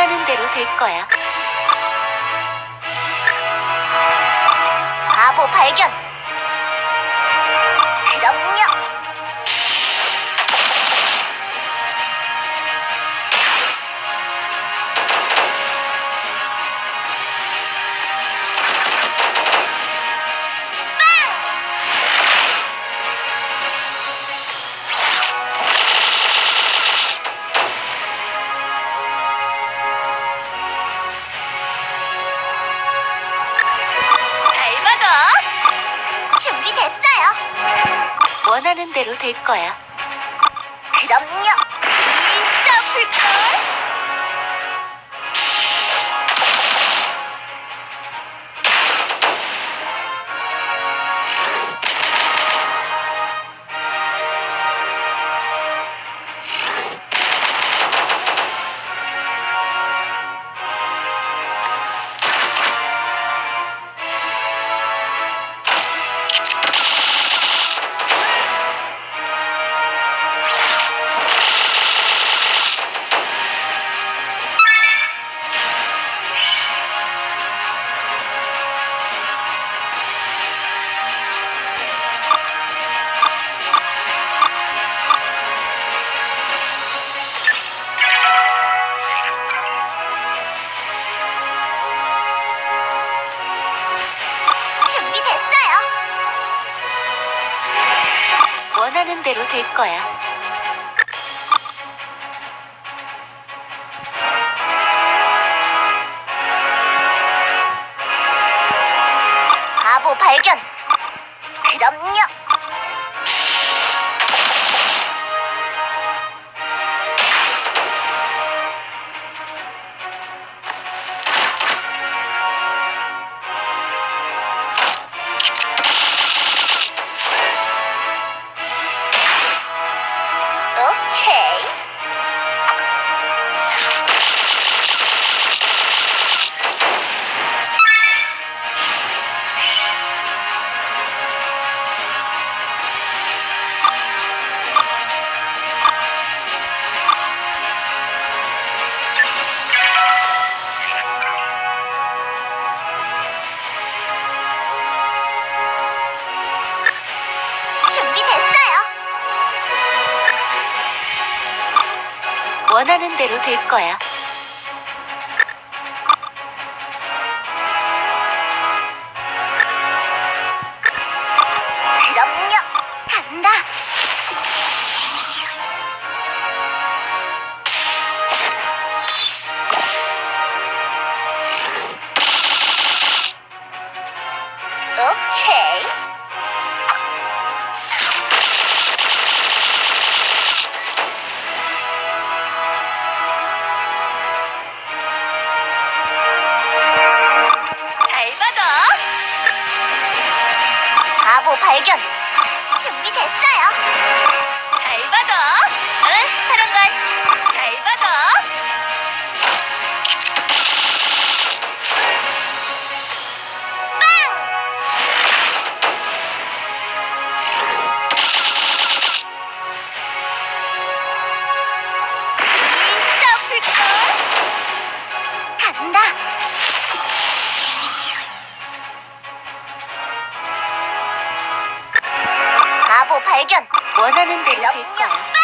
원하는 대로 될 거야. 바보 발견. 하는 대로 될 거야. 그럼요. 원하는 대로 될 거야. 바보 발견. 그럼요. 원하는 대로 될 거야. 그럼요. 간다. 오케이. 발견. 준비됐어요. 발견! 원하는 대로 될 거야.